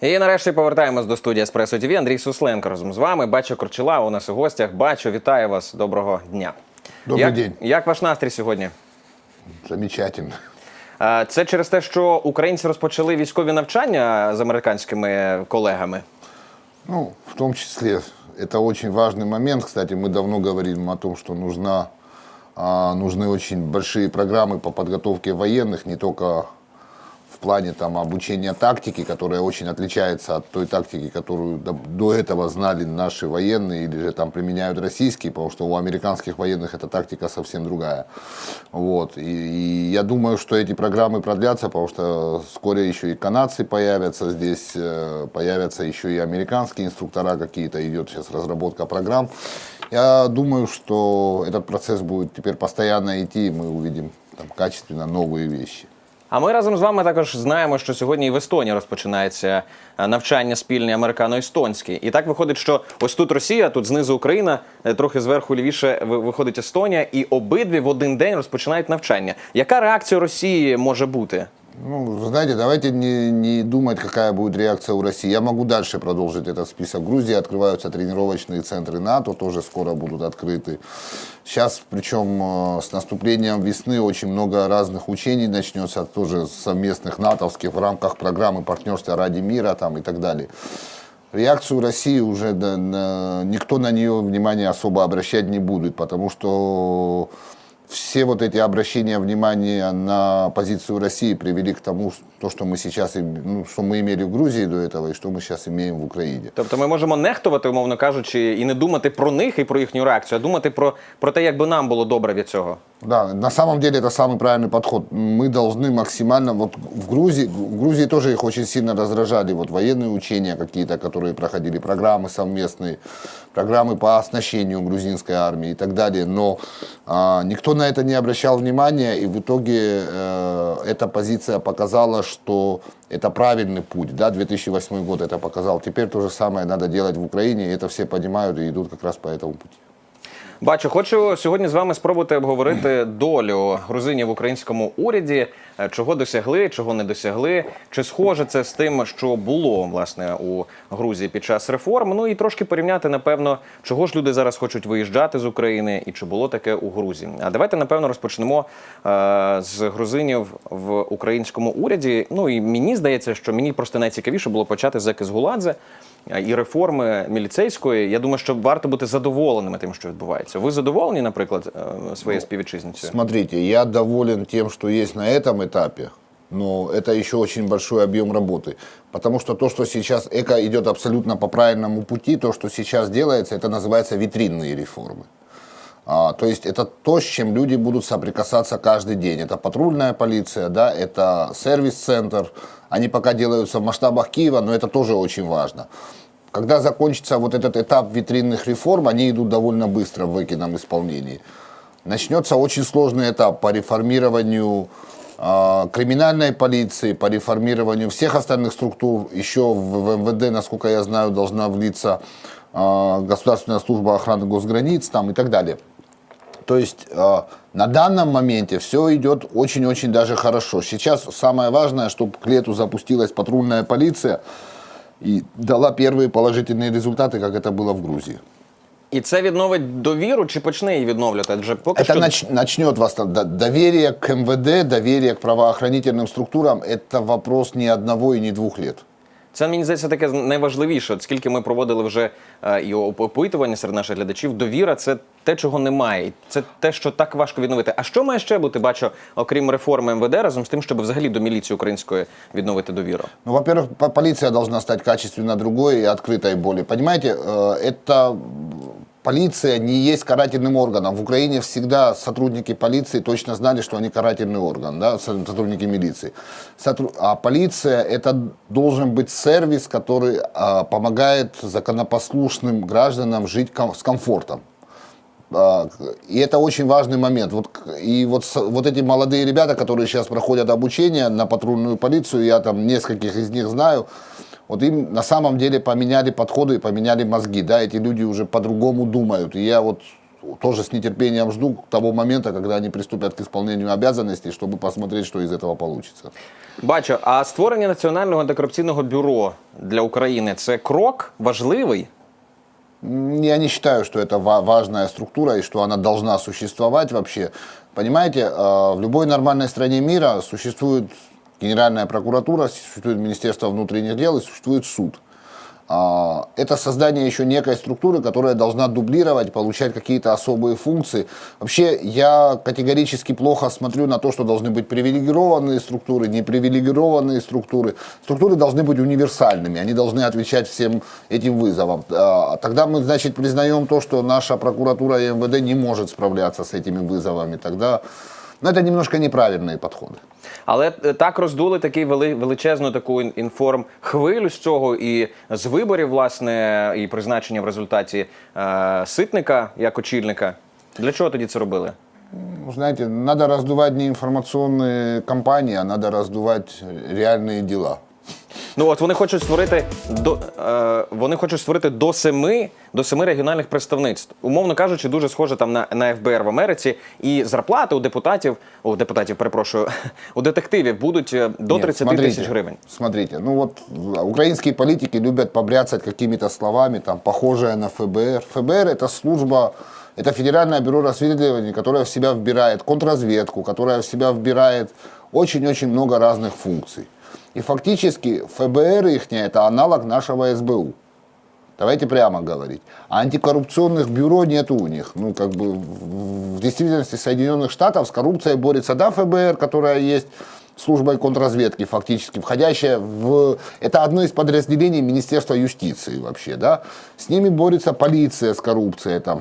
І нарешті повертаємось до студії Еспресо ТВ. Андрій Сусленко разом з вами. Бачу Корчила у нас у гостях. Бачу, вітаю вас. Доброго дня. Добрий як, день. Як ваш настрій сьогодні? Замечательно. Е, Це через те, що українці розпочали військові навчання з американськими колегами. Ну, в том числе, это очень важный момент. Кстати, мы давно говорим о том, что нужна, а, нужны очень большие программы по подготовке военных, не только в плане там, обучения тактики, которая очень отличается от той тактики, которую до, до этого знали наши военные или же там применяют российские, потому что у американских военных эта тактика совсем другая. Вот. И, и я думаю, что эти программы продлятся, потому что вскоре еще и канадцы появятся здесь, э, появятся еще и американские инструктора какие-то, идет сейчас разработка программ. Я думаю, что этот процесс будет теперь постоянно идти, и мы увидим там, качественно новые вещи. А ми разом з вами також знаємо, що сьогодні і в Естонії розпочинається е, навчання спільне американо-естонське. І так виходить, що ось тут Росія, тут знизу Україна, е, трохи зверху лівіше виходить Естонія, і обидві в один день розпочинають навчання. Яка реакція Росії може бути? Ну, знаете, давайте не, не думать, какая будет реакция у России. Я могу дальше продолжить этот список. В Грузии открываются тренировочные центры НАТО, тоже скоро будут открыты. Сейчас, причем э, с наступлением весны, очень много разных учений начнется, тоже совместных натовских в рамках программы партнерства ради мира там, и так далее. Реакцию России уже да, на- никто на нее внимания особо обращать не будет, потому что все вот эти обращения внимания на позицию России привели к тому, что- то, что мы сейчас, им- ну, что мы имели в Грузии до этого и что мы сейчас имеем в Украине. Тобто ми можемо нехтувати, умовно кажучи, і не думати про них і про їхню реакцію, а думати про, про те, як би нам було добре від цього. Да, на самом деле это самый правильный подход. Мы должны максимально, вот в Грузии, в Грузии тоже их очень сильно раздражали, вот военные учения какие-то, которые проходили, программы совместные, программы по оснащению грузинской армии и так далее, но а, никто на это не обращал внимания, и в итоге э, эта позиция показала, что это правильный путь, да, 2008 год это показал. Теперь то же самое надо делать в Украине, и это все понимают и идут как раз по этому пути. Бачу, хочу сьогодні з вами спробувати обговорити долю грузинів в українському уряді, е, чого досягли, чого не досягли. Чи схоже це з тим, що було власне у Грузії під час реформ? Ну і трошки порівняти, напевно, чого ж люди зараз хочуть виїжджати з України, і чи було таке у Грузії. А давайте напевно розпочнемо е, з грузинів в українському уряді. Ну і мені здається, що мені просто найцікавіше було почати з Екис Гуладзе е, і реформи міліцейської. Я думаю, що варто бути задоволеними тим, що відбувається. Ви задоволені, наприклад, е, своєю співвітчизницею? Смотрите, я доволен тем, что есть на этом этапе, но это еще очень большой объем работы. Потому что то, что сейчас ЭКО идет абсолютно по правильному пути, то, что сейчас делается, это называется витринные реформы. А, то есть это то, с чем люди будут соприкасаться каждый день. Это патрульная полиция, да, это сервис-центр. Они пока делаются в масштабах Киева, но это тоже очень важно. Когда закончится вот этот этап витринных реформ, они идут довольно быстро в выкином исполнении. Начнется очень сложный этап по реформированию а, криминальной полиции, по реформированию всех остальных структур. Еще в, в МВД, насколько я знаю, должна влиться а, Государственная служба охраны госграниц там, и так далее. То есть э, на данном моменте все идет очень-очень даже хорошо. Сейчас самое важное, чтобы к лету запустилась патрульная полиция и дала первые положительные результаты, как это было в Грузии. І це відновить довіру чи почне її відновлювати? Адже поки Это що нач- начнет вас доверие к МВД, доверие к правоохранительным структурам. Это вопрос не одного и не двух лет. Це мені здається таке найважливіше. От скільки ми проводили вже е, і оп- опитування серед наших глядачів, довіра це те, чого немає. І Це те, що так важко відновити. А що має ще бути, бачу, окрім реформи МВД, разом з тим, щоб взагалі до міліції української відновити довіру? Ну, во-первых, по- полиция должна стать качественно другой и открытой более. Понимаете, э, это Полиция не есть карательным органом. В Украине всегда сотрудники полиции точно знали, что они карательный орган, да, со- сотрудники милиции. А полиция это должен быть сервис, который а, помогает законопослушным гражданам жить с комфортом. А, И это очень важный момент. Вот, и вот, вот эти молодые ребята, которые сейчас проходят обучение на патрульную полицию, я там нескольких из них знаю, вот им на самом деле поменяли подходы и поменяли мозги. Да, эти люди уже по-другому думают. И я вот тоже с нетерпением жду того момента, когда они приступят к исполнению обязанностей, чтобы посмотреть, что из этого получится. Бачу, а створення національного антикорупційного бюро для України це крок важливий. М, Я не считаю, что это ва- важная структура и что она должна существовать вообще. Понимаете, э, в любой нормальной стране мира существует Генеральная прокуратура, существует Министерство внутренних дел и существует суд. А, Это создание еще некой структуры, которая должна дублировать, получать какие-то особые функции. Вообще, я категорически плохо смотрю на то, что должны быть привилегированные структуры, непривилегированные структуры. Структуры должны быть универсальными, они должны отвечать всем этим вызовам. А, Тогда мы, значит, признаем то, что наша прокуратура и МВД не может справляться с этими вызовами. Тогда ну, это немножко неправильные подходы. Але е, так роздули такий вели, величезну таку ін- інформ хвилю з цього і з виборів, власне, і призначення в результаті е, ситника як очільника. Для чого тоді це робили? Ну, знаете, надо раздувать не информационные кампании, а надо раздувать реальные дела. Ну от вони хочуть створити до е, вони хочуть створити до семи до семи регіональних представництв. Умовно кажучи, дуже схоже там на, на ФБР в Америці. І зарплати у депутатів, у депутатів, перепрошую, у детективів будуть е, до Нет, 30 смотрите, тисяч гривень. Смотрите, ну вот в- украинские политики любят побряцать какими-то словами, там, похожее на ФБР. ФБР это служба, это Федеральное бюро расследований, которое в себя вбирает контрразведку, которое в себя вбирает очень-очень много разных функций. И фактически ФБР их это аналог нашего СБУ. Давайте прямо говорить. А антикоррупционных бюро нету у них. Ну, как бы в действительности Соединенных Штатов с коррупцией борется, да, ФБР, которая есть службой контрразведки фактически, входящая в... Это одно из подразделений Министерства юстиции вообще, да. С ними борется полиция с коррупцией, там,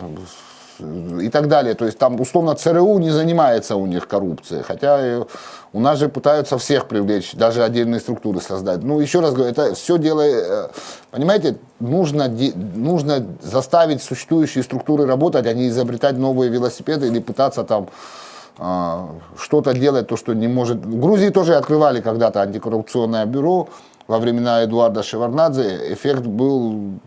и так далее. То есть там, условно, ЦРУ не занимается у них коррупцией, хотя у нас же пытаются всех привлечь, даже отдельные структуры создать. Ну, еще раз говорю, это все дело, э, понимаете, нужно, нужно заставить существующие структуры работать, а не изобретать новые велосипеды или пытаться там а, что-то делать, то, что не может... В Грузии тоже открывали когда-то антикоррупционное бюро во времена Эдуарда Шеварнадзе. Эффект был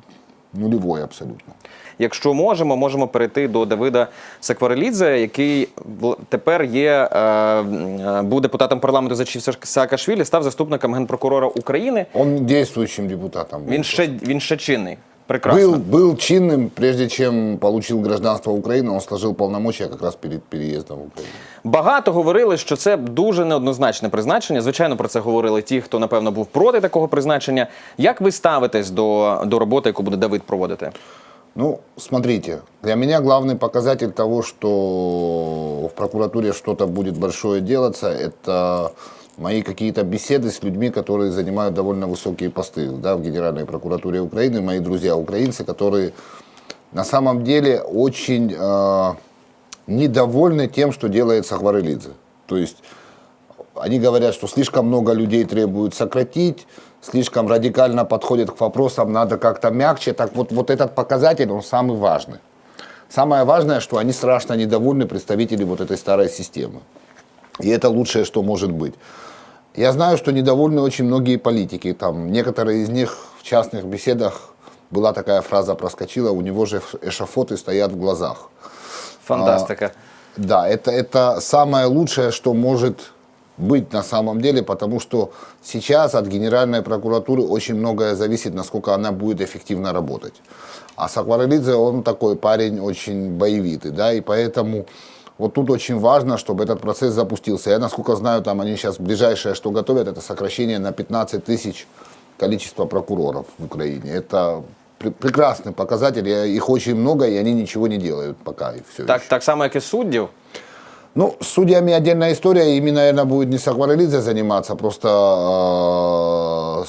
нулевой абсолютно. Якщо можемо, можемо перейти до Давида Сакварелідзе, який в- тепер є е, м, був депутатом парламенту за часів Саакашвілі, став заступником генпрокурора України. Он действующим депутатом был. Він ще він ще чинний. Прекрасно. Был, был чинным, прежде чем получил гражданство Украины, он сложил полномочия как раз перед переездом в Украину. Багато говорили, що це дуже неоднозначне призначення. Звичайно, про це говорили ті, хто напевно був проти такого призначення. Як ви ставитесь до, до роботи, яку буде Давид проводити? Ну, смотрите, для меня главный показатель того, что в прокуратуре что-то будет большое делаться, это мои какие-то беседы с людьми, которые занимают довольно высокие посты да, в Генеральной прокуратуре Украины, мои друзья украинцы, которые на самом деле очень э, недовольны тем, что делается Хварелидзе. То есть они говорят, что слишком много людей требуют сократить, слишком радикально подходят к вопросам, надо как-то мягче. Так вот, вот этот показатель, он самый важный. Самое важное, что они страшно недовольны представители вот этой старой системы. И это лучшее, что может быть. Я знаю, что недовольны очень многие политики. Там некоторые из них в частных беседах была такая фраза проскочила, у него же эшафоты стоят в глазах. Фантастика. Да, это, это самое лучшее, что может быть на самом деле, потому что сейчас от Генеральной прокуратуры очень многое зависит, насколько она будет эффективно работать. А Сакварелидзе, он такой парень очень боевитый, да, и поэтому вот тут очень важно, чтобы этот процесс запустился. Я, насколько знаю, там они сейчас ближайшее, что готовят, это сокращение на 15 тысяч количества прокуроров в Украине. Это пр- прекрасный показатель, их очень много, и они ничего не делают пока, и все. Так, так само, як і суддів. Ну, с судьями отдельная история. Ими, наверное, будет не Сакварелидзе заниматься. Просто э,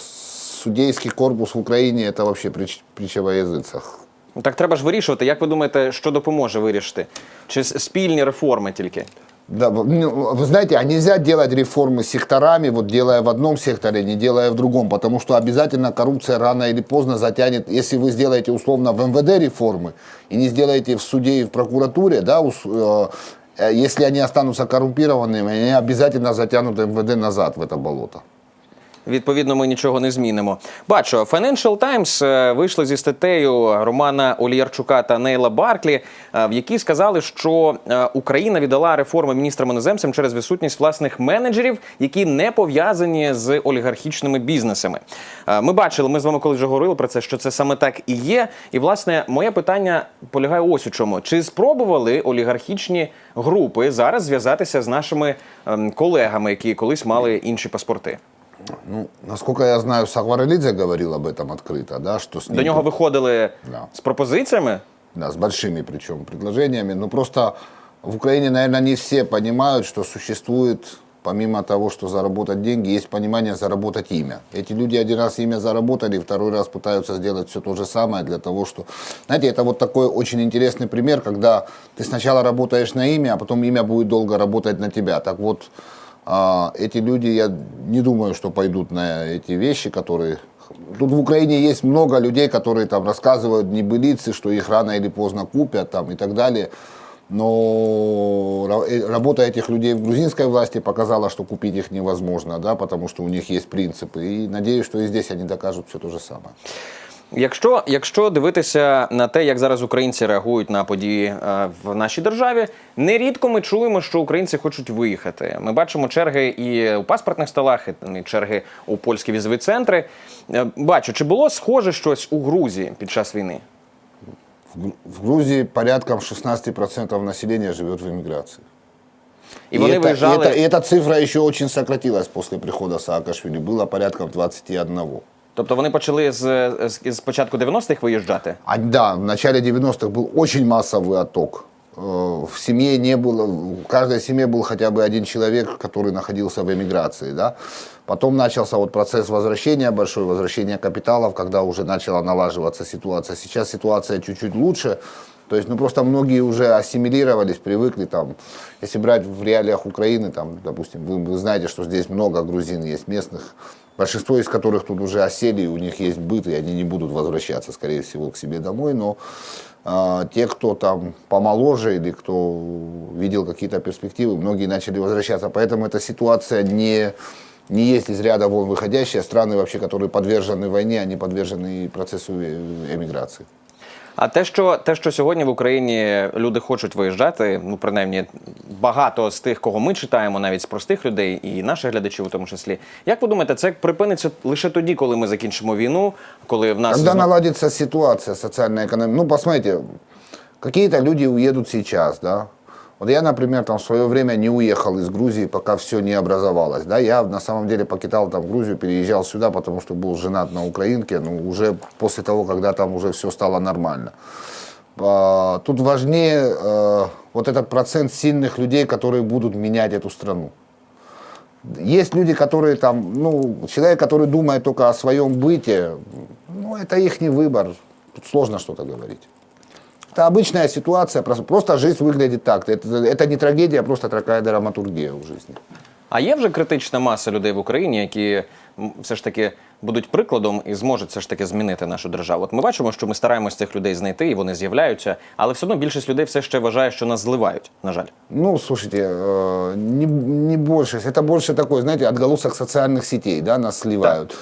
судейский корпус в Украине это вообще притч- притча во языцах. Ну, Так треба ж вирішувати. Як ви думаєте, що допоможе вирішити? Чи с- спільні реформи тільки? Да, в- ну, вы знаете, а нельзя делать реформы секторами, вот делая в одном секторе, не делая в другом, потому что обязательно коррупция рано или поздно затянет, если вы сделаете условно в МВД реформы и не сделаете в суде и в прокуратуре, да, ус- э, э, если они останутся коррумпированными, они обязательно затянут МВД назад в это болото. Відповідно, ми нічого не змінимо. Бачу, Financial Times е, вийшли зі статтею Романа Оліярчука та Нейла Барклі, е, в якій сказали, що е, Україна віддала реформи міністрам іноземцям через відсутність власних менеджерів, які не пов'язані з олігархічними бізнесами. Ми бачили, ми з вами коли вже говорили про це, що це саме так і є. І власне моє питання полягає ось у чому: чи спробували олігархічні групи зараз зв'язатися з нашими ем, колегами, які колись мали інші паспорти? Ну, насколько я знаю, Сахварелидзе говорил об этом открыто, да, что с ним До нього виходили Да. з пропозиціями. Да, с большими причем предложениями. Но просто в Украине, наверное, не все понимают, что существует, помимо того, что заработать деньги, есть понимание заработать имя. Эти люди один раз имя заработали, второй раз пытаются сделать все то же самое для того, что... Знаете, это вот такой очень интересный пример, когда ты сначала работаешь на имя, а потом имя будет долго работать на тебя. Так вот, эти люди, я не думаю, что пойдут на эти вещи, которые... Тут в Украине есть много людей, которые там рассказывают небылицы, что их рано или поздно купят там, и так далее. Но э, работа этих людей в грузинской власти показала, что купить их невозможно, да, потому что у них есть принципы. И надеюсь, что и здесь они докажут все то же самое. Якщо, якщо дивитися на те, як зараз українці реагують на події е, в нашій державі, нерідко ми чуємо, що українці хочуть виїхати. Ми бачимо черги і у паспортних столах, і і черги у польські візові центри. Е, Бачу, чи було схоже щось у Грузії під час війни? В Гру- В Грузии порядком 16% населения живет в эмиграции. І вони это, виїжджали. и это- и эта цифра еще очень сократилась после прихода Саакашвили. Было порядком 21. Тобто вони почали з, з, з початку 90-х виїжджати. А, да, в начале 90-х был очень массовый отток. Э, В семье не было, в каждой семье был хотя бы один человек, который находился в эмиграции. Да? Потом начался вот процесс возвращения большой, возвращения капиталов, когда уже начала налаживаться ситуация. Сейчас ситуация чуть-чуть лучше. То есть, ну просто многие уже ассимилировались, привыкли там. Если брать в реалиях Украины, там, допустим, вы, вы знаете, что здесь много грузин есть местных, большинство из которых тут уже осели, у них есть быт, и они не будут возвращаться, скорее всего, к себе домой, но а, те, кто там помоложе или кто видел какие-то перспективы, многие начали возвращаться. Поэтому эта ситуация не, не есть из ряда вон выходящая. Страны вообще, которые подвержены войне, они подвержены процессу э, эмиграции. А те, що те, що сьогодні в Україні люди хочуть виїжджати, ну принаймні багато з тих, кого ми читаємо, навіть з простих людей, і наших глядачів, у тому числі. Як ви думаєте, це припиниться лише тоді, коли ми закінчимо війну, коли в нас Когда наладиться ситуація соціально економічна ну, посмотрите, какие-то люди уедут сейчас, да. Вот я, например, там в свое время не уехал из Грузии, пока все не образовалось, да. Я на самом деле покидал там Грузию, переезжал сюда, потому что был женат на украинке, ну, уже после того, когда там уже все стало нормально. А, Тут важнее э, вот этот процент сильных людей, которые будут менять эту страну. Есть люди, которые там, ну, человек, который думает только о своем быте, ну, это их выбор. Тут сложно что-то говорить. Это обычная ситуация, просто, просто жизнь выглядит так. Это, это не трагедия, а просто такая драматургия в жизни. А є вже критична маса людей в Україні, які м, все ж таки будуть прикладом і зможуть все ж таки змінити нашу державу. От ми бачимо, що ми стараємось цих людей знайти, і вони з'являються, але все одно більшість людей все ще вважає, що нас зливають. На жаль. Ну, слушайте, э, не, не больше, это больше такой, знаете, отголосок социальных сетей, да, нас сливают.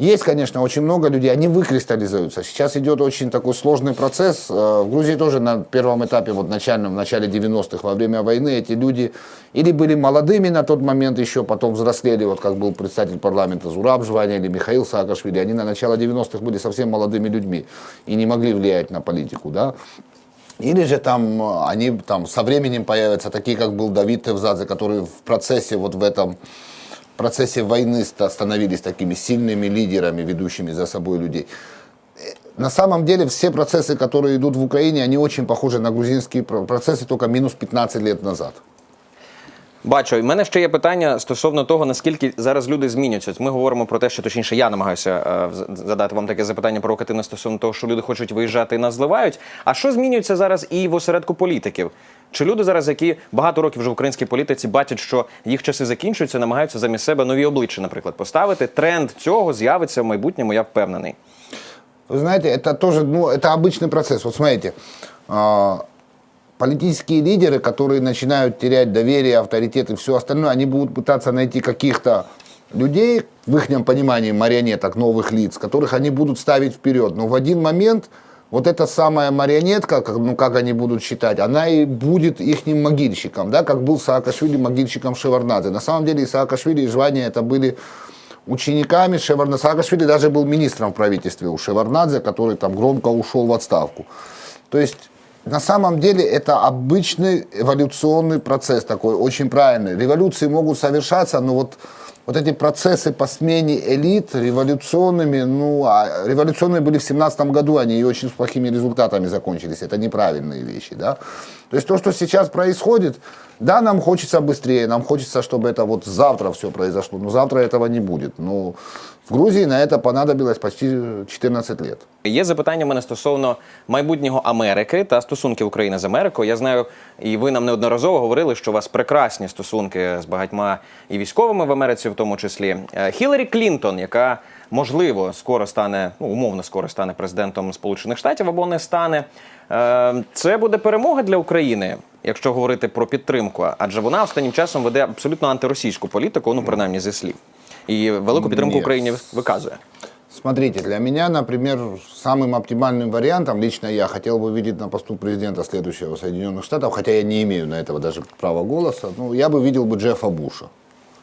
Есть, конечно, очень много людей, они выкристаллизуются. Сейчас идет очень такой сложный процесс. Э, В Грузии тоже на первом этапе, вот начальном, в начале 90-х, во время войны, эти люди или были молодыми на тот момент еще, потом взрослели, вот как был представитель парламента Зураб Жваня или Михаил Саакашвили, они на начало 90-х были совсем молодыми людьми и не могли влиять на политику, да. Или же там э, они там со временем появятся такие, как был Давид Тевзадзе, которые в процессе вот в этом процессе войны ста- становились такими сильными лидерами, ведущими за собой людей. Э, На самом деле все процессы, которые идут в Украине, они очень похожи на грузинские про- процессы только минус 15 лет назад. Бачу, і в мене ще є питання стосовно того, наскільки зараз люди змінюються. От Ми говоримо про те, що точніше я намагаюся е, вз- задати вам таке запитання провокативне стосовно того, що люди хочуть виїжджати і нас зливають. А що змінюється зараз і в осередку політиків? Чи люди зараз, які багато років вже в українській політиці бачать, що їх часи закінчуються, намагаються замість себе нові обличчя, наприклад, поставити? Тренд цього з'явиться в майбутньому, я впевнений. Вы знаете, это тоже, ну, это обычный процесс. Вот смотрите, а, политические лидеры, которые начинают терять доверие, авторитет и все остальное, они будут пытаться найти каких-то людей, в их понимании марионеток, новых лиц, которых они будут ставить вперед. Но в один момент вот эта самая марионетка, как, ну как они будут считать, она и будет их могильщиком, да, как был Саакашвили могильщиком Шеварнадзе. На самом деле и Саакашвили и Жвания это были учениками Шеварнадзе. Саакашвили даже был министром в правительстве у Шеварнадзе, который там громко ушел в отставку. То есть на самом деле это обычный эволюционный процесс такой, очень правильный. Революции могут совершаться, но вот, вот эти процессы по смене элит революционными, ну, а революционные были в 17 году, они и очень с плохими результатами закончились. Это неправильные вещи, да. То есть то, что сейчас происходит, да, нам хочется быстрее, нам хочется, чтобы это вот завтра все произошло, но завтра этого не будет. Но в Грузии на это понадобилось почти 14 лет. Є запитання в мене стосовно майбутнього Америки та стосунків України з Америкою. Я знаю, і ви нам неодноразово говорили, що у вас прекрасні стосунки з багатьма і військовими в Америці, в тому числі. Е, Хіларі Клінтон, яка можливо скоро стане, ну умовно скоро стане президентом Сполучених Штатів або не стане. Е, Це буде перемога для України, якщо говорити про підтримку. Адже вона останнім часом веде абсолютно антиросійську політику, ну принаймні зі слів. І велику підтримку Ні. Україні виказує. Смотрите, для меня, например, самым оптимальным вариантом, лично я хотел бы видеть на посту президента следующего Соединенных Штатов, хотя я не имею на этого даже права голоса, ну, я бы видел бы Джеффа Буша.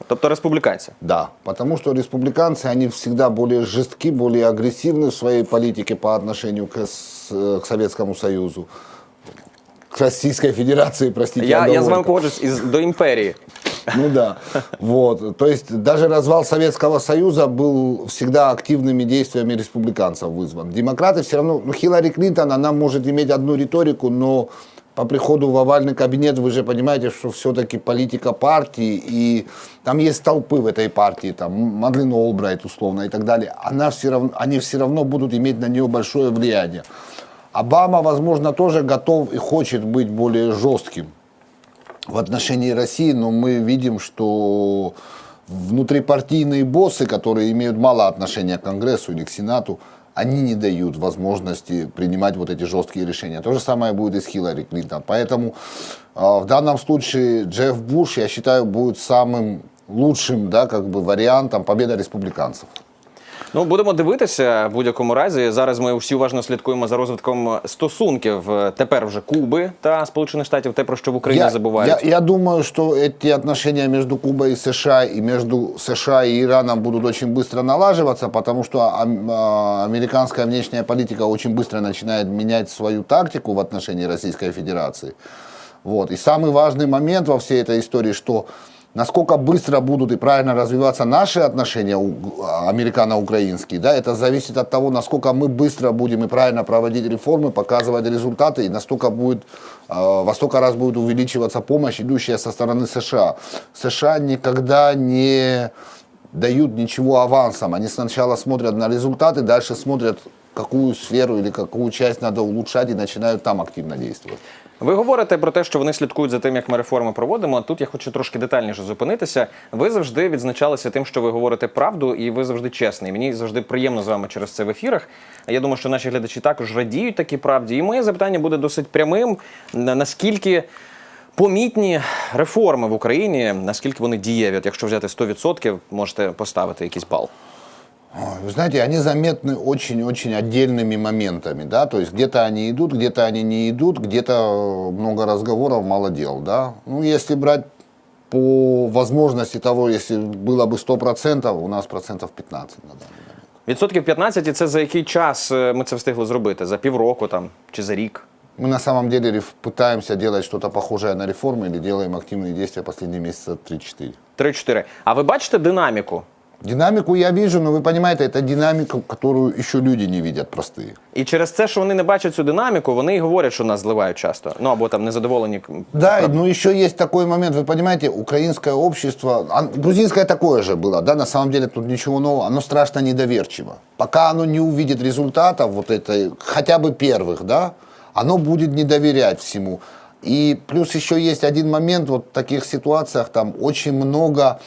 Тобто республіканці. Да, потому что республиканцы, они всегда более жестки, более агрессивны в своей политике по отношению к, с- к Советскому Союзу, к Российской Федерации, простите. Я, я з вами оговорка. погоджуюсь із до імперії. Ну да. Вот. То есть даже развал Советского Союза был всегда активными действиями республиканцев вызван. Демократы все равно, ну Хиллари Клинтон, она может иметь одну риторику, но по приходу в овальный кабинет вы же понимаете, что все-таки политика партии, и там есть толпы в этой партии, там Мадлен Олбрайт условно и так далее, она все равно, они все равно будут иметь на нее большое влияние. Обама, возможно, тоже готов и хочет быть более жестким в отношении России, но мы видим, что внутрипартийные боссы, которые имеют мало отношения к Конгрессу или к Сенату, они не дают возможности принимать вот эти жесткие решения. То же самое будет и с Хиллари Клинтон. Поэтому э, в данном случае Джефф Буш, я считаю, будет самым лучшим да, как бы вариантом победы республиканцев. Ну будемо дивитися в будь-якому разі. Зараз ми всі уважно слідкуємо за розвитком стосунків е, тепер вже Куби та Сполучених Штатів, те про що в Україні Я, забувають. я- я думаю, что эти отношения между Кубой и США и между США и Ираном будут очень быстро налаживаться, потому что ам- а, американская внешняя политика очень быстро начинает менять свою тактику в отношении Российской Федерации. Вот. И самый важный момент во всей этой истории, что насколько быстро будут и правильно развиваться наши отношения у- американо-украинские, да, это зависит от того, насколько мы быстро будем и правильно проводить реформы, показывать результаты, и настолько будет, э, во столько раз будет увеличиваться помощь, идущая со стороны США. США никогда не дают ничего авансом. Они сначала смотрят на результаты, дальше смотрят, какую сферу или какую часть надо улучшать и начинают там активно действовать. Ви говорите про те, що вони слідкують за тим, як ми реформи проводимо. Тут я хочу трошки детальніше зупинитися. Ви завжди відзначалися тим, що ви говорите правду, і ви завжди чесний. Мені завжди приємно з вами через це в ефірах. Я думаю, що наші глядачі також радіють такій правді. І моє запитання буде досить прямим. Наскільки помітні реформи в Україні, наскільки вони дієві? От якщо взяти 100%, можете поставити якийсь бал. Ой, Вы знаете, они заметны очень-очень отдельными моментами, да, то есть где-то они идут, где-то они не идут, где-то э, много разговоров, мало дел, да. Ну, если брать по возможности того, если было бы 100%, у нас процентов 15 на данный момент. Відсотків 15 – і це за який час е, ми це встигли зробити? За півроку там чи за рік? Мы на самом деле реф- пытаемся делать что-то похожее на реформы или делаем активные действия последние месяца 3-4. 3-4. А ви бачите динаміку? Динамику я вижу, но вы понимаете, это динамика, которую еще люди не видят простые. І через це, що вони не бачать цю динаміку, вони і говорять, що нас зливають часто. Ну або там незадоволені. Да, но еще есть такой момент, вы понимаете, украинское общество, а, грузинское такое же было, да, на самом деле тут ничего нового, оно страшно недоверчиво. Пока оно не увидит результатов вот этой, хотя бы первых, да, оно будет не доверять всему. И плюс еще есть один момент, вот в таких ситуациях там очень много а,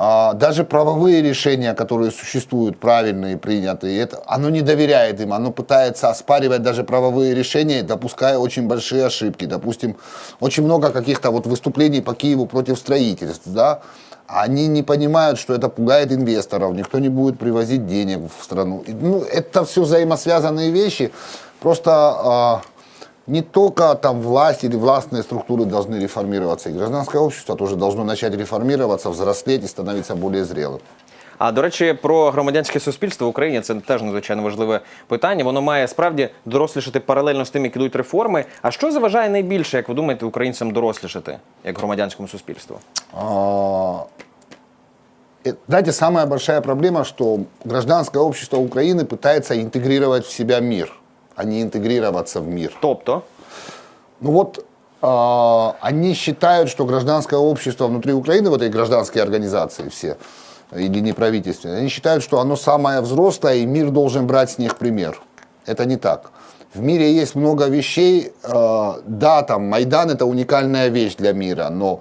даже правовые решения, которые существуют, правильные, принятые, это, оно не доверяет им, оно пытается оспаривать даже правовые решения, допуская очень большие ошибки. Допустим, очень много каких-то вот выступлений по Киеву против строительств, да, они не понимают, что это пугает инвесторов, никто не будет привозить денег в страну. Ну, это все взаимосвязанные вещи. Просто а, не только там власть или властные структуры должны реформироваться, и гражданское общество тоже должно начать реформироваться, взрослеть и становиться более зрелым. А до речі, про громадянське суспільство в Україні це теж надзвичайно важливе питання. Воно має справді дорослішати паралельно з тим, як ідуть реформи. А що заважає найбільше, як ви думаєте, українцям дорослішати як громадянському суспільству? А, э, Знаете, самая большая проблема, что гражданское общество Украины пытается интегрировать в себя мир, А не интегрироваться в мир. Тобто, Ну вот а, они считают, что гражданское общество внутри Украины, вот эти гражданские организации все, или неправительственные, они считают, что оно самое взрослое, и мир должен брать с них пример. Это не так. В мире есть много вещей, э, да, там Майдан это уникальная вещь для мира, но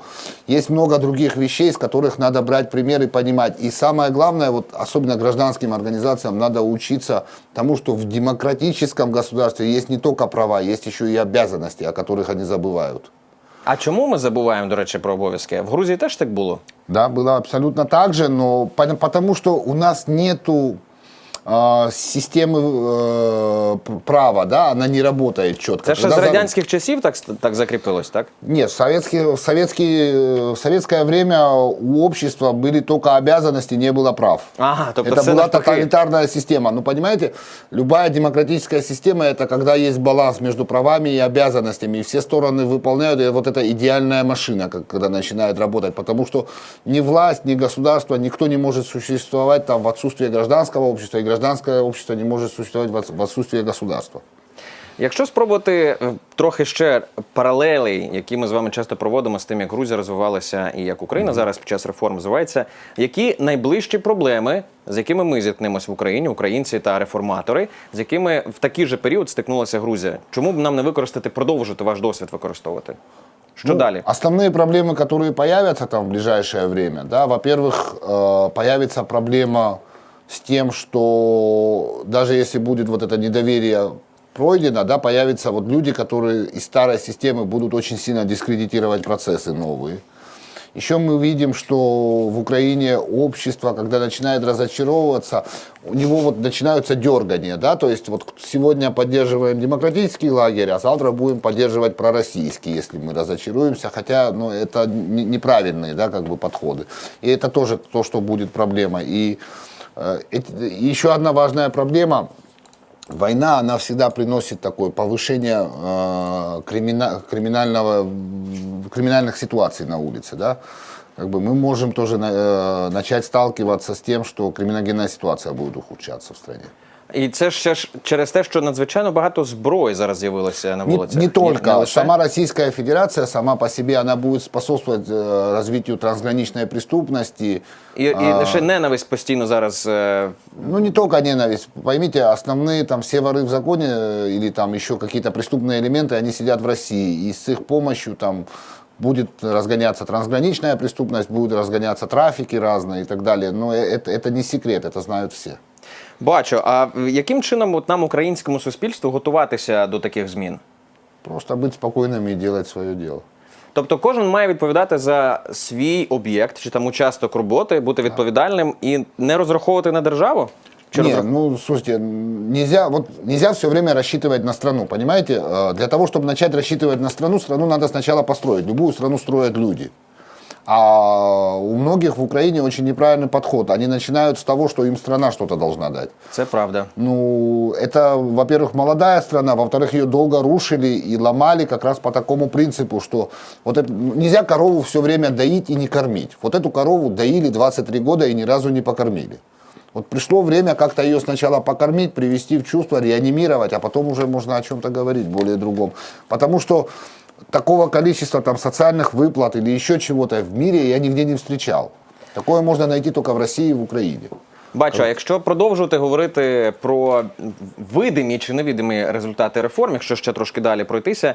есть много других вещей, с которых надо брать пример и понимать. И самое главное, вот особенно гражданским организациям, надо учиться тому, что в демократическом государстве есть не только права, есть еще и обязанности, о которых они забывают. а чому ми забуваємо, до речі, про обов'язки? В Грузії теж так було? Да, было абсолютно так же, но пон- потому что у нас нету а, системы э, права, да, она не работает четко. Це ще з радянських часів так, так закріпилось, так? Нет, в, советские, в, советские, э, в советское время у общества были только обязанности, не было прав. Ага, тобто это была тоталитарная система. Ну, понимаете, любая демократическая система это когда есть баланс между правами и обязанностями, и все стороны выполняют, и вот эта идеальная машина, когда начинает работать. Потому что ни власть, ни государство, никто не может существовать там в отсутствие гражданского общества, и гражданское общество не может существовать в отс- в отсутствие государства. Якщо спробувати е, трохи ще паралелей, які ми з вами часто проводимо з тим, як Грузія розвивалася і як Україна зараз під час реформ розвивається, які найближчі проблеми, з якими ми зіткнемось в Україні, українці та реформатори, з якими в такий же період стикнулася Грузія? Чому б нам не використати, продовжити ваш досвід використовувати? Що Ну, далі? Основные проблемы, которые появятся там в ближайшее время, да, во-первых, э, появится проблема с тем, что даже если будет вот это недоверие пройдено, да, появятся вот люди, которые из старой системы будут очень сильно дискредитировать процессы новые. Еще мы видим, что в Украине общество, когда начинает разочаровываться, у него вот начинаются дергания, да, то есть вот сегодня поддерживаем демократический лагерь, а завтра будем поддерживать пророссийский, если мы разочаруемся, хотя, ну, это не- неправильные, да, как бы подходы. И это тоже то, что будет проблема. И еще одна важная проблема, Война, она всегда приносит такое повышение э, кримина- криминального, криминальных ситуаций на улице, да. Как бы мы можем тоже на- э, начать сталкиваться с тем, что криминогенная ситуация будет ухудшаться в стране. І це ще ж через те, що надзвичайно багато зброї зараз з'явилося на Не, вулицях. не только. лише? Сама Российская Федерация сама по себе, она будет способствовать э, развитию трансграничной преступности. І, і А, лише ненависть постійно зараз е, Ну, не только ненависть. Поймите, основные там все воры в законе э, или там еще какие-то преступные элементы, они сидят в России. И с их помощью там будет разгоняться трансграничная преступность, будут разгоняться трафики разные и так далее. Но э- это, это не секрет, это знают все. бачу. А яким чином от нам, українському суспільству, готуватися до таких змін? Просто быть спокойными и делать свое дело. Тобто кожен має відповідати за свій об'єкт чи там участок роботи, бути відповідальним і не розраховувати на державу? Чи Не, розрах- ну, слушайте, нельзя, вот, нельзя все время рассчитывать на страну, понимаете? Э, Для того, чтобы начать рассчитывать на страну, страну надо сначала построить. Любую страну строят люди. А у многих в Украине очень неправильный подход. Они начинают с того, что им страна что-то должна дать. Це правда. Ну, это, во-первых, молодая страна, во-вторых, ее долго рушили и ломали как раз по такому принципу, что вот это, нельзя корову все время доить и не кормить. Вот эту корову доили 23 года и ни разу не покормили. Вот пришло время как-то ее сначала покормить, привести в чувство, реанимировать, а потом уже можно о чем-то говорить более другом. Потому что такого количества там социальных выплат или еще чего-то в мире я нигде не встречал. Такое можно найти только в России и в Украине. Бачу, а якщо продовжувати говорити про видимі чи невидимі результати реформ, якщо ще трошки далі пройтися,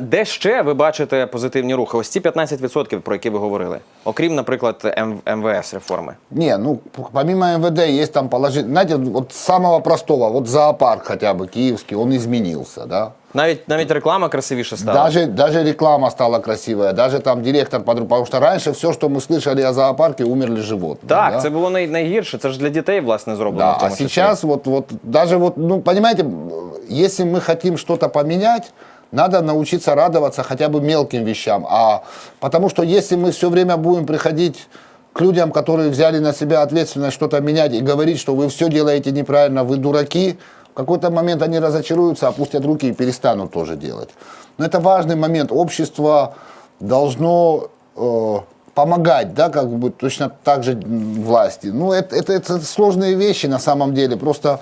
де ще ви бачите позитивні рухи? Ось ці 15%, про які ви говорили, окрім, наприклад, М- МВС реформи. Не, ну, п- помимо МВД есть там положение, знаете, вот самого простого, вот зоопарк хотя бы киевский, он изменился, да. Навіть навіть реклама красивіше стала. Даже, даже реклама стала красивая, даже там директор, подруг- потому что раньше все, что мы слышали о зоопарке, умерли животные. Так, да? це було най- найгірше. Це ж для дітей, власне, зроблено. Да, в тому а числі. сейчас вот, вот даже вот, ну, понимаете, если мы хотим что-то поменять, надо научиться радоваться хотя бы мелким вещам. А потому что если мы все время будем приходить к людям, которые взяли на себя ответственность что-то менять и говорить, что вы все делаете неправильно, вы дураки, в какой-то момент они разочаруются, опустят руки и перестанут тоже делать. Но это важный момент. Общество должно э, помогать, да, как бы точно так же власти. Ну, это, это, это сложные вещи на самом деле. Просто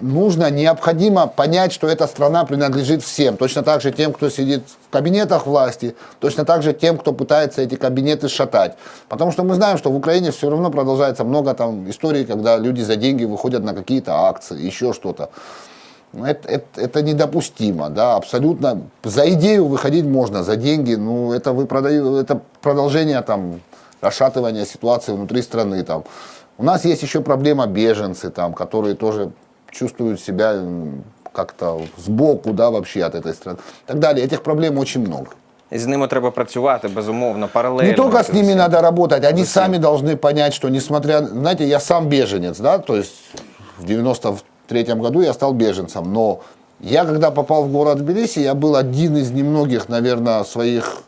нужно, необходимо понять, что эта страна принадлежит всем. Точно так же тем, кто сидит в кабинетах власти, точно так же тем, кто пытается эти кабинеты шатать. Потому что мы знаем, что в Украине все равно продолжается много там историй, когда люди за деньги выходят на какие-то акции, еще что-то. Ну, Это, это, это недопустимо, да, абсолютно. За идею выходить можно, за деньги, ну, это вы продаю, это продолжение там расшатывания ситуации внутри страны там. У нас есть еще проблема беженцы там, которые тоже чувствуют себя как-то сбоку, да, вообще от этой страны. И так далее. Этих проблем очень много. З ними треба працювати безумовно, паралельно. Не только с ними все. надо работать, они сами должны понять, что несмотря, знаете, я сам беженец, да, то есть в 93 году я стал беженцем, но я когда попал в город Тбилиси, я был один из немногих, наверное, своих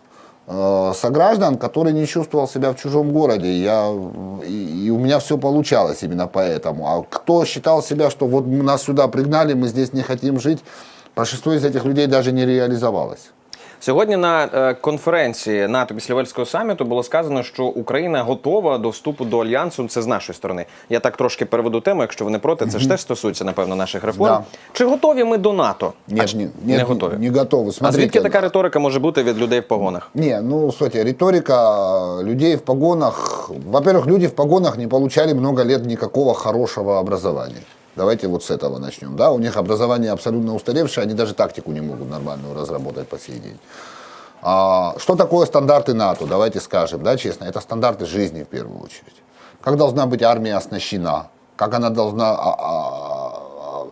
сограждан, который не чувствовал себя в чужом городе. Я, и, и у меня все получалось именно поэтому. А кто считал себя, что вот нас сюда пригнали, мы здесь не хотим жить, большинство из этих людей даже не реализовалось. Сьогодні на е, конференції НАТО після Вельського саміту було сказано, що Україна готова до вступу до альянсу. Це з нашої сторони. Я так трошки переведу тему, якщо ви не проти. Це ж теж стосується, напевно, наших реформ. Да. Чи готові ми до НАТО? Нет, А, не, не готові. Не, готовы. А звідки така риторика може бути від людей в погонах? Не, ну, слушайте, риторика людей в погонах... Во-первых, люди в погонах не получали много лет никакого хорошего образования. Давайте вот с этого начнем. Да, у них образование абсолютно устаревшее, они даже тактику не могут нормальную разработать по сей день. А, что такое стандарты НАТО? Давайте скажем, да, честно, это стандарты жизни в первую очередь. Как должна быть армия оснащена? Как она должна а, а, а,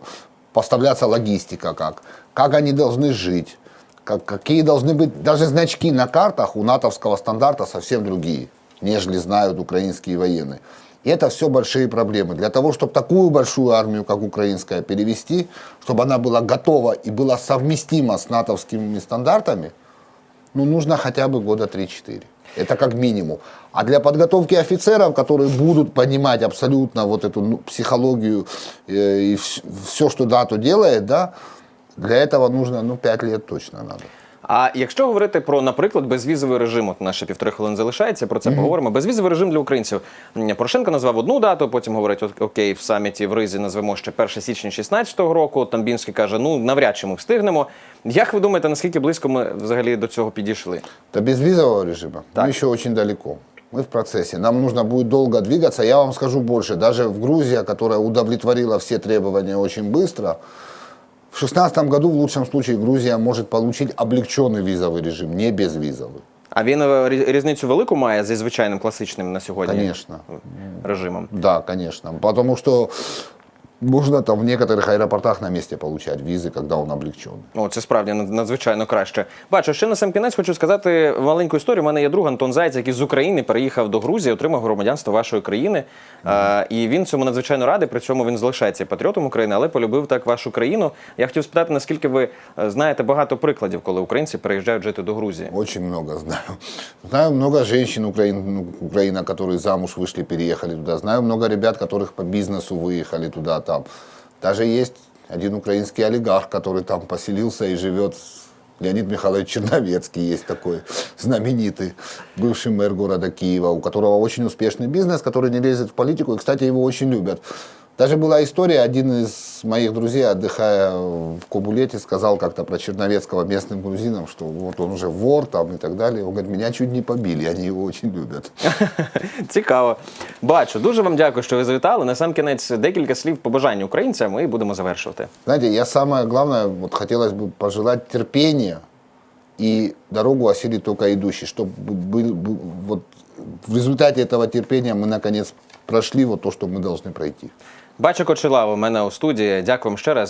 поставляться логистика, как? Как они должны жить? Как, какие должны быть даже значки на картах у натовского стандарта совсем другие, нежели знают украинские военные. И это все большие проблемы. Для того, чтобы такую большую армию, как украинская, перевести, чтобы она была готова и была совместима с натовскими стандартами, ну, нужно хотя бы года 3-4. Это как минимум. А для подготовки офицеров, которые будут понимать абсолютно вот эту ну, психологию э, и все, что НАТО делает, да, для этого нужно, ну, 5 лет точно надо. А якщо говорити про, наприклад, безвізовий режим, от наше півтори хвилини залишається, про це поговоримо. Безвізовий режим для українців. М, Порошенко назвав одну дату, потім говорить, «Ок- окей, в саміті в Ризі назвемо ще 1 січня 16-го року. Тамбінський каже, ну навряд чи ми встигнемо. Як ви думаєте, наскільки близько ми взагалі до цього підійшли? До безвизового режима Так. мы еще очень далеко. Мы в процессе. Нам нужно будет долго двигаться. Я вам скажу больше. Даже в Грузии, которая удовлетворила все требования очень быстро, в 2016 году, в лучшем случае, Грузия может получить облегченный визовый режим, не безвизовый. А він е, рі- різницю велику має зі звичайним класичним на сьогодні Конечно. режимом. Да, конечно. Потому что можно там в некоторых аэропортах на месте получать визы, когда он облегчен. О, це справді над- надзвичайно краще. Бачу, ще на сам кінець хочу сказати маленьку історію. У мене є друг Антон Зайць, який з України переїхав до Грузії, отримав громадянство вашої країни. Е, і він цьому надзвичайно радий. При цьому він залишається патріотом України, але полюбив так вашу країну. Я хотів спитати, наскільки ви е, знаєте багато прикладів, коли українці переїжджають жити до Грузії. Очень много знаю. Знаю много женщин Украин, ну, Украина, которые замуж вышли, переехали туда. Знаю много ребят, которых по бизнесу выехали туда, Там. Даже есть один украинский олигарх, который там поселился и живет. Леонид Михайлович Черновецкий есть такой знаменитый, бывший мэр города Киева, у которого очень успешный бизнес, который не лезет в политику. И, кстати, его очень любят. Даже была история, один из моих друзей, отдыхая в Кобулете, сказал как-то про Черновецкого местным грузинам, что вот он уже вор там и так далее. Он говорит, меня чуть не побили, они его очень любят. Цікаво. Бачу. Дуже вам дякую, що ви завітали. На сам кінець декілька слів побажань українцям і будемо завершувати. Знаете, я самое главное, вот хотелось бы пожелать терпения и дорогу осилит только идущий, чтобы был, был- вот в результате этого терпения мы наконец прошли вот то, что мы должны пройти. Бачу Кочелава у мене у студії. Дякую вам ще раз.